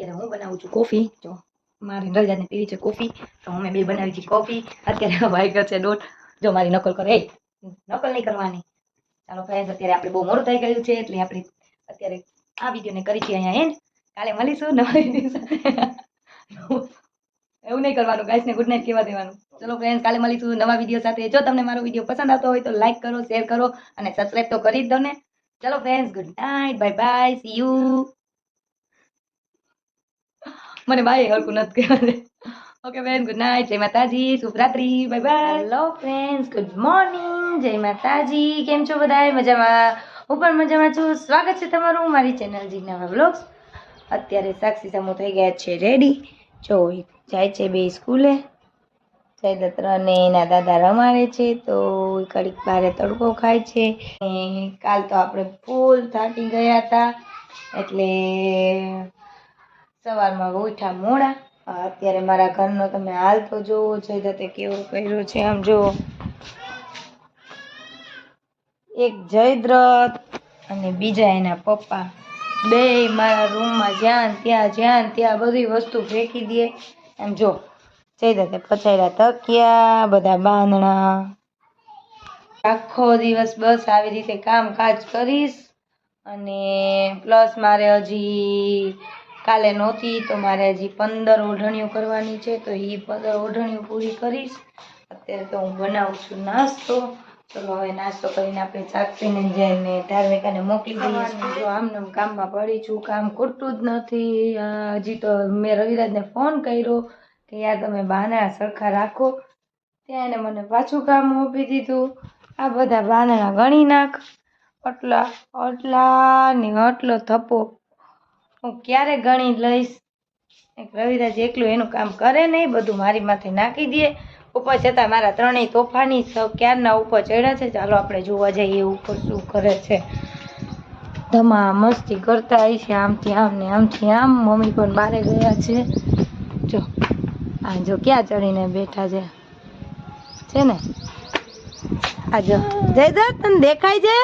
અત્યારે હું બનાવું છું કોફી. જો, મારી રજાને પીવી છે કોફી, તો અમે બે બનાવી છે કોફી. અત્યારે વાગ્યો છે, દોઢ. જો, મારી નકલ કરે. નકલ નહીં કરવાની. ચાલો ફ્રેન્ડ અત્યારે આપણે બહુ મોડું થઈ ગયું છે, એટલે આપણે અત્યારે આ વિડીયોને કરી છે અહીંયા એન્ડ કાલે મળીશું એવું નહીં કરવાનું ગાઈસને ગુડ નાઇટ કહેવા દેવાનું. ચલો ફ્રેન્ડ કાલે મળીશું નવા વીડિયો સાથે. જો તમને મારો વીડિયો પસંદ આવતો હોય તો લાઈક કરો શેર કરો અને સબસ્ક્રાઈબ તો કરી જ દો ને. ચલો friends good night bye bye see you મને બાય હરકું નથી કહેવાય ઓકે બેન ગુડ નાઇટ જય માતાજી, શુભરાત્રી. Bye bye hello friends good morning જય માતાજી. કેમ છો બધા મજામાં? હું પણ મજામાં છું. સ્વાગત છે તમારું મારી ચેનલ જીજ્ઞાવા બ્લોગ્સ અત્યારે સાક્ષી સમૂહ થઈ ગયા છે રેડી જો જાય છે બે સ્કૂલે. જયદત્ત અને એના દાદા રમાડે છે, તો કડીક બારે તડકો ખાય છે. કાલ તો આપણે ફૂલ થાકી ગયા હતા. એટલે સવારમાં ઉઠ્યા મોડા. અત્યારે મારા ઘરનો તમે હાલ તો જોવો જયદત્તે કેવો કર્યો છે, આમ જુઓ એક જયદ્રથ અને બીજા એના પપ્પા. બે મારા રૂમમાં જ્યાં, ત્યાં જ્યાં, ત્યાં બધી વસ્તુ ફેંકી દે. એમ જો જયદત્તે પછાયેલા તકિયા, બધા બાંધણા. આખો દિવસ બસ આવી રીતે કામકાજ કરીશ. અને પ્લસ મારે હજી કાલે નહોતી તો મારે હજી પંદર ઓઢણીઓ કરવાની છે તો એ પંદર ઓઢણીઓ પૂરી કરીશ. અત્યારે તો હું બનાવું છું નાસ્તો. ચલો હવે નાસ્તો કરીને આપણે ચાકસીને જઈને ધાર્મિકાને મોકલી દઈએ. જો આમને આમ કામમાં પડી છું કામ ખૂટતું જ નથી. હજી તો મેં રવિરાજને ફોન કર્યો કે યાર તમે બાંધણા સરખા રાખો. ત્યાં એને મને પાછું કામ આપી દીધું. આ બધા બાંધણા ગણી નાખ. આટલા આટલા ને આટલો થપ્પો. હું ક્યારે ગણી લઈશ? રવિરાજ એકલું એનું કામ કરે નહીં બધું મારી માથે નાખી દે. ઉપર છતાં મારા ત્રણેય તોફાની સૌ ક્યારના ઉપર ચડ્યા છે. ચાલો આપણે જોવા જઈએ ઉપર શું કરે છે. ધમા મસ્તી કરતા આવી છે આમથી આમ ને આમથી આમ. મમ્મી પણ બારે ગયા છે. જો આ જો ક્યાં ચડીને બેઠા છે. છે ને? આ જો. જય તને દેખાય છે?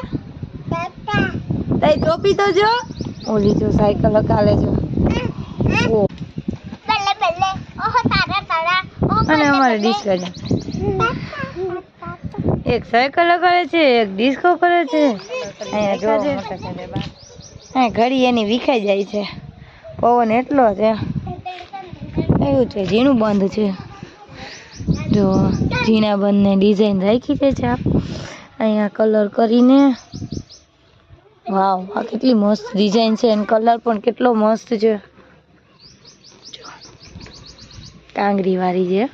તઈ ટોપી તો જો. ઓલી જો સાયકલ કાલે જો ઓ. અને અમારે ડિસ્કો છે. એક સાયકલ કરે છે એક ડિસ્કો કરે છે. અહીંયા જો. હા ઘડી એની વિખાઈ જાય છે. પવન એટલો છે. એવું છે ઝીણું બંધ છે. જો ઝીણા બંધને ડિઝાઇન રાખી દે છે અહીંયા કલર કરીને વાવ, આ કેટલી મસ્ત ડિઝાઇન છે એનો કલર પણ કેટલો મસ્ત છે. કાંગરી વાળી છે.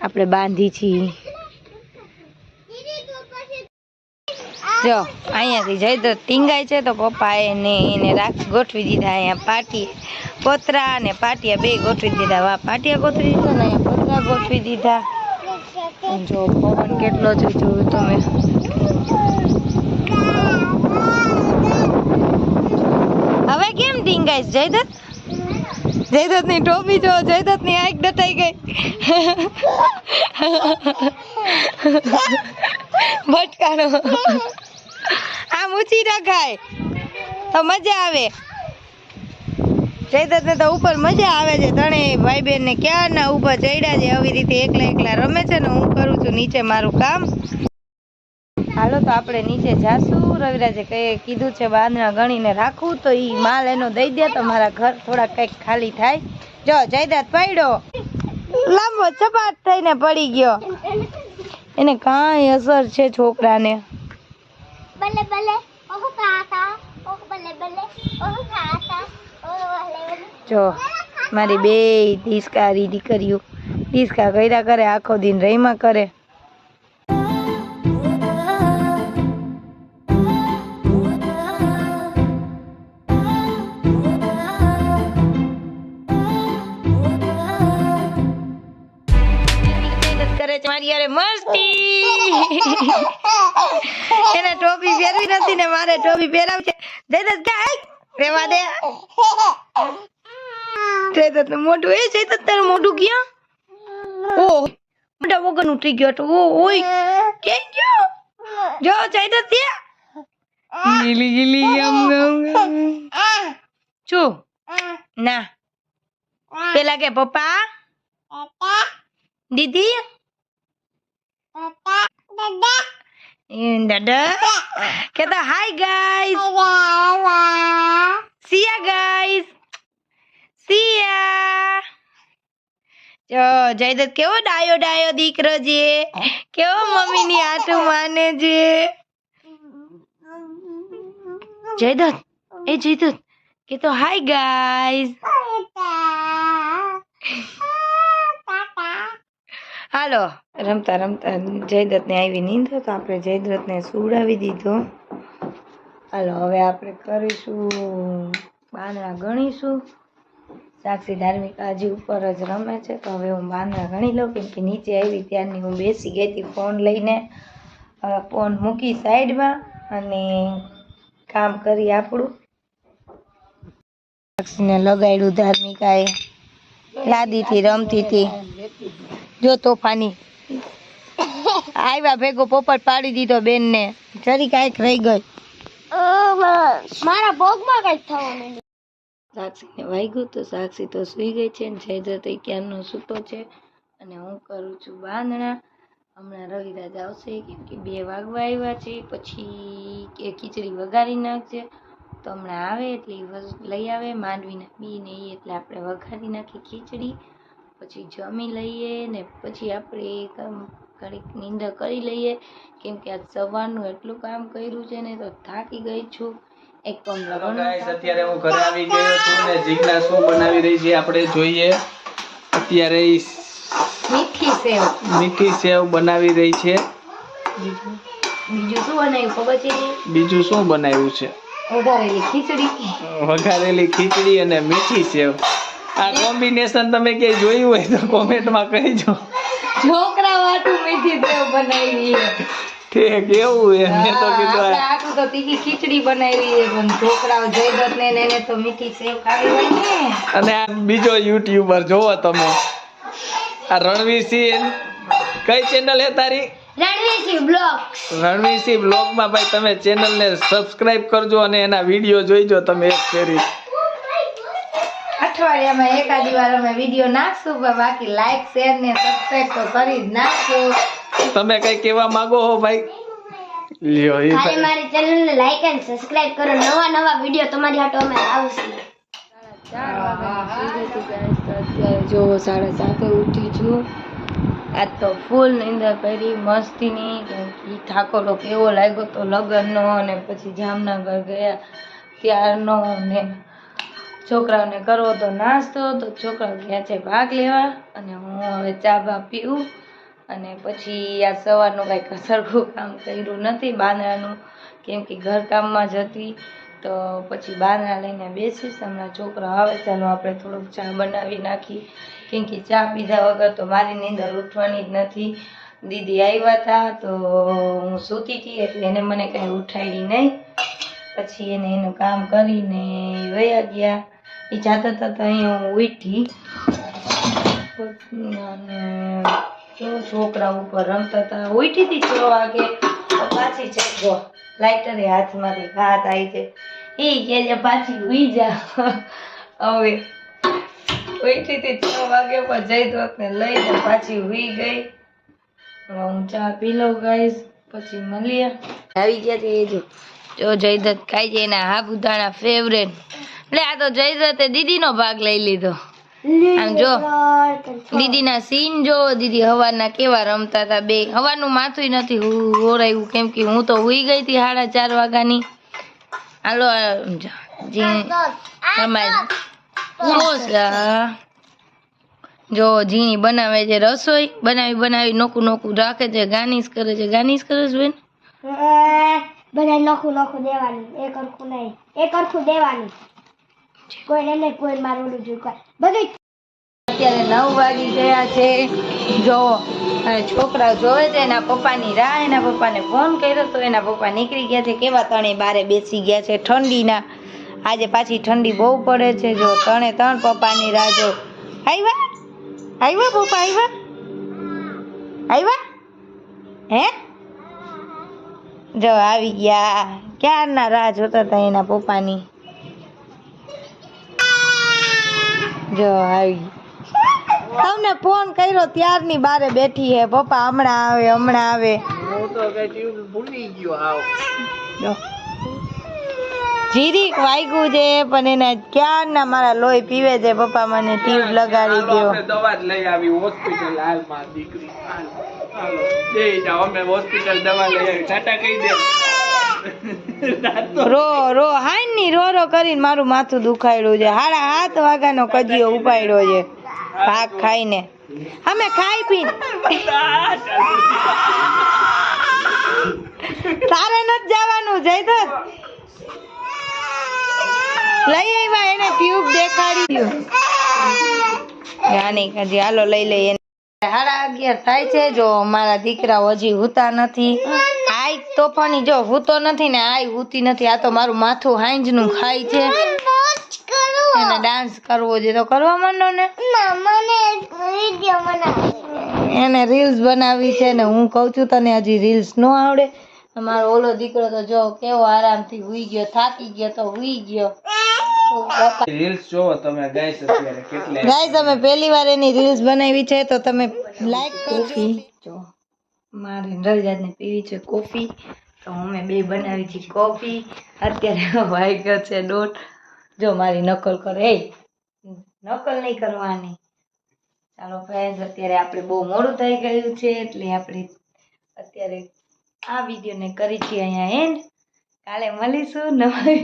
આપણે બાંધી છીએ. જો, અહીંયાથી જઈ તો ટીંગાય છે તો પપ્પા એને એને રાખ, ગોઠવી દીધા અહીંયા પાટી પોતરા અને પાટિયા બે ગોઠવી દીધા. વાહ, પાટિયા ગોઠવી દીધા ને અહીંયા પોતરા ગોઠવી દીધા. જો, પવન કેટલો જોયું તમે? હવે કેમ ટીંગાઈશ જયદત્ત? જયદત્તની ટોપી જો જયદત્તની આંખ દટાઈ ગઈ. ભટકાણો. આમ ઊંચી રખાય તો મજા આવે. જયદત્ત ને તો ઉપર મજા આવે છે. ત્રણેય ભાઈ બેન ને ક્યાં ના ઉપર ચડ્યા છે. આવી રીતે એકલા એકલા રમે છે ને હું કરું છું નીચે મારું કામ. હાલો તો આપણે નીચે જાશું. રવિરાજે કઈ કીધું છે બાંધણા ગણીને રાખવું તો ઈ માલ એનો દઈ દે તો મારા ઘર થોડા કંઈક ખાલી થાય. જો જયદાદ પડ્યો. લાંબો ચપાટ થઈને પડી ગયો. એને કાંઈ અસર છે છોકરાને. બલે બલે ઓહ કાકા ઓહ બલે બલે ઓહ કાકા જો મારી બે ડીસકારી દીકરીઓ ડીસકા કર્યા. કરે આખો દિન રહીમાં કરે. એને ટોપી પહેરવી નથી ને મારે ટોપી પહેરાવી છે. જયદત ક્યાં રેવા દે. જયદત્તનું મોઢું એ જયદત્ત તારું મોઢું ક્યાં? ઓ મોઢા વગરનું થઈ ગયો તો ઓ ઓય કે ગયો? જો જયદત ત્યાં ગીલી ગીલી આમ આમ, આમ. ના. પેલા કે પપ્પા? દીદી? એમ દાદા કેતા હાય ગાઈસ સિયા ગાઈસ સિયા જો જયદત્ત કેવો ડાયો ડાયો દીકરો છે કેવો મમ્મીની આટું માને છે જયદત્ત એ જયદત્ત કે તો હાય ગાઈસ હાલો રમતા રમતા જયદત્તને આવી નીંદો તો આપણે જયદ્રતને સુવડાવી દીધો. હાલો, હવે આપણે કરીશું, બાંદરા ગણીશું. સાક્ષી ધાર્મિક આજે ઉપર જ રમે છે, તો હવે હું બાંદરા ગણી લઉં, કેમ કે નીચે આવી ત્યારની હું બેસી ગઈ હતી ફોન લઈને. ફોન મૂકી સાઈડમાં અને કામ કરી આપણું. સાક્ષીને લગાડ્યું ધાર્મિકાએ. લાદીથી રમતી હતી જો તોફાની આવ્યા ભેગો પોપટ પાડી દીધો બેનને. જરી કાંઈક રહી ગઈ. મારા ભોગમાં કંઈક થવાનું સાક્ષીને વાગ્યું તો સાક્ષી તો સૂઈ ગઈ છે ને જયદત્ત એ ક્યારનો સૂતો છે અને હું કરું છું બાંધણા. હમણાં રવિરાજ આવશે કેમ કે બે વાગવા આવ્યા છે, પછી કે ખીચડી વઘારી નાખજે. તો હમણાં આવે એટલે લઈ આવે, માંડવીના બી ને ઈ એટલે આપણે વઘારી નાખી ખીચડી, પછી જમી લઈએ ને પછી આપણે કામ ઘડીક નીંદર કરી લઈએ. કેમ કે આજ સવારનું એટલું કામ કર્યું છે ને તો થાકી ગઈ છું. એક તો લગ્નનું અત્યારે હું ઘરે આવી ગયો છું ને જીજ્ઞા શું બનાવી રહી છે આપણે જોઈએ. અત્યારે મીઠી સેવ. મીઠી સેવ બનાવી રહી છે. બીજું? બીજું શું બનાવ્યું ખબર છે? બીજું શું બનાવ્યું છે? વઘારેલી ખીચડી. વઘારેલી ખીચડી અને મીઠી સેવ. આ કોમ્બિનેશન તમે ક્યાંય જોયું હોય તો કોમેન્ટમાં કહેજો. છોકરા વાટું મીઠી સેવ બનાવી તે કેવું એ મેં તો કીધું આટલું તો તીખી ખીચડી બનાવી છે પણ છોકરાઓ જયદત્ત ને એને તો મીઠી સેવ ખાવી હોય ને. અને આ બીજો યુટ્યુબર જોવો તમે. આ રણવીરસિંહ કઈ ચેનલ હે તારી? રણવીરસિંહ સિંહ રણવીરસિંહ બ્લોગમાં ભાઈ તમે ચેનલ ને સબસ્ક્રાઇબ કરજો અને એના વીડિયો જોઈજો તમે એક ફેરી. અઠવાડિયામાં એકાદી વાર અમે વીડિયો નાખશું પણ બાકી લાઈક શેર ને સબસ્ક્રાઇબ તો કરી જ નાખશું તમે કઈ કહેવા માંગો હો ભાઈ? લ્યો ભાઈ મારી ચેનલને લાઈક એન્ડ સબસ્ક્રાઇબ કરો. નવા નવા વીડિયો તમારી હાટો અમે આવશે. જો સાડા સાતે ઉઠી છું આજ તો ફૂલ નીંદર કરી મસ્તીની. કેમ કે ઈ ઠાકોરો કેવો લાગ્યો તો લગ્નનો અને પછી જામનગર ગયા. ત્યારનો ને છોકરાઓને કરવો તો નાસ્તો, તો છોકરાઓ ગયા છે ભાગ લેવા અને હું હવે ચા બા પીવું અને પછી આ સવારનું કાંઈ સરખું કામ કર્યું નથી બાંદરાનું, કેમ કે ઘરકામમાં જ હતી. તો પછી બાંદરા લઈને બેસીશ. હમણાં છોકરા આવે ચાલો આપણે થોડુંક ચા બનાવી નાખી. કેમ કે ચા પીધા વગર તો મારી નીંદર ઉઠવાની જ નથી. દીદી આવ્યા હતા તો હું સૂતી હતી એટલે એને મને કાંઈ ઉઠાડી નહીં. પછી એને એનું કામ કરીને વયા ગયા. એ જાતા હતા તો અહીંયા હું ઉઠી અને જો છોકરા ઉપર રમતા હતા ઉઠી હતી છ વાગે. પાછી છે, જો લાઇટરે હાથમાંથી ઘાત આવી છે. એ કે છે, પાછી ઉઈ જા. હવે ઉઠી હતી છ વાગે પણ જયદ્રથને લઈને પાછી ઉઈ ગઈ. હું ચા પી લઉં ગાઈશ પછી મળીએ. આવી ગયા છે, એ જો. જો જયદત્ત ખાઈ જાય એના હાબુદાણા ફેવરેટ એટલે આ તો જયદત્તે દીદીનો ભાગ લઈ લીધો. આમ જો દીદીના સીન જો દીદી હવાના કેવા રમતા હતા બે. હવાનું માથું નથી હોરાયું કેમ કે હું તો હુઈ ગઈ હતી સાડા ચાર વાગ્યાની. હાલો જો, અમારી ઝીણી બનાવે છે રસોઈ. બનાવી બનાવી નોકું નોકું રાખે છે ગાર્નિશ કરે છે. ગાર્નિશ કરે છે બેન? બધા નોખું નખું દેવાનું. એક હરખું નહીં. એક હરખું દેવાનું. પપ્પા નીકળી ગયા છે. કેવા ત્રણે બારે બેસી ગયા છે ઠંડીના. આજે પાછી ઠંડી બહુ પડે છે. જો ત્રણે ત્રણ પપ્પાની રાહ જો. આવ્યા આવ્યા પપ્પા આવ્યા આવ્યા હે? જો, આવી ગયા. ક્યારના રાહ જોતા હતા એના પપ્પાની? જો આવી. તમને ફોન કર્યો ત્યારની બારે બેઠી હે. પપ્પા હમણાં આવે હમણાં આવે. હું તો ભૂલી ગયો આવ જીરીક વાગ્યું છે પણ એને ક્યાં ના મારા લોહી પીવે છે? પપ્પા મને ટ્યુબ લગાડી ગયો દવા જ લઈ આવી હોસ્પિટલ હાલમાં દીકરી. હાલ હાલો. જાઓ અમે હોસ્પિટલ દવા લઈ આવી. ટાટા કહી દે. રો રો હાઈ ની રો રો કરીને મારું માથું દુખાયડું છે. હાડા હાથ વાગ્યાનો કજીયો ઉપાડ્યો છે. ભાગ ખાઈને. અમે ખાઈ પી તારે નથી જવાનું, જયધર. લઈ આવ્યા એને ટ્યુબ દેખાડી દો નાની હજી હાલો લઈ લઈએ. સાડા અગિયાર થાય છે. જો મારા દીકરાઓ હજી હુતા નથી. આઈ તોફાની જો હૂતો નથી ને આય હુતી નથી આ તો મારું માથું હાંજનું ખાય છે. એને ડાન્સ કરવો છે તો કરવા માંડો ને? એને રીલ્સ બનાવી છે ને હું કહું છું તને હજી રીલ્સ ન આવડે. મારો ઓલો દીકરો તો જો કેવો આરામથી હુઈ ગયો થાકી ગયો તો હુઈ ગયો. રીલ્સ જોવો તમે ગાઈસ અત્યારે કેટલી ગાઈસ અમે પહેલી વાર એની રીલ્સ બનાવી છે તો તમે લાઈક કોફી જો. મારે રજાને પીવી છે કોફી. તો અમે બે બનાવી છે કોફી. અત્યારે વાગ્યો છે દોઢ. જો મારી નકલ કરે. નકલ નહીં કરવાની. ચાલો ફ્રેન્ડ અત્યારે આપણે બહુ મોડું થઈ ગયું છે એટલે આપણે અત્યારે આ વિડીયોને કરી છીએ અહીંયા એન્ડ કાલે મળીશું નવા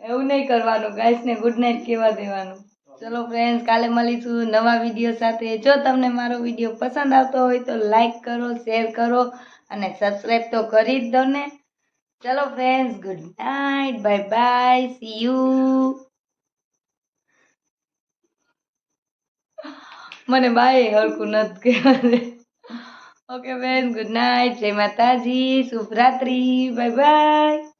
એવું નહીં કરવાનું ગાઈસને ગુડ નાઇટ કહેવા દેવાનું. ચલો ફ્રેન્ડ્સ કાલે મળીશું નવા વીડિયો સાથે. જો તમને મારો વીડિયો પસંદ આવતો હોય તો લાઈક કરો શેર કરો અને સબસ્ક્રાઈબ તો કરી જ દો ને. ચલો friends good night bye bye see you મને બાય હરકું નથી કહેવા ઓકે ફ્રેન્ડ ગુડ નાઇટ જય માતાજી, શુભરાત્રી બાય બાય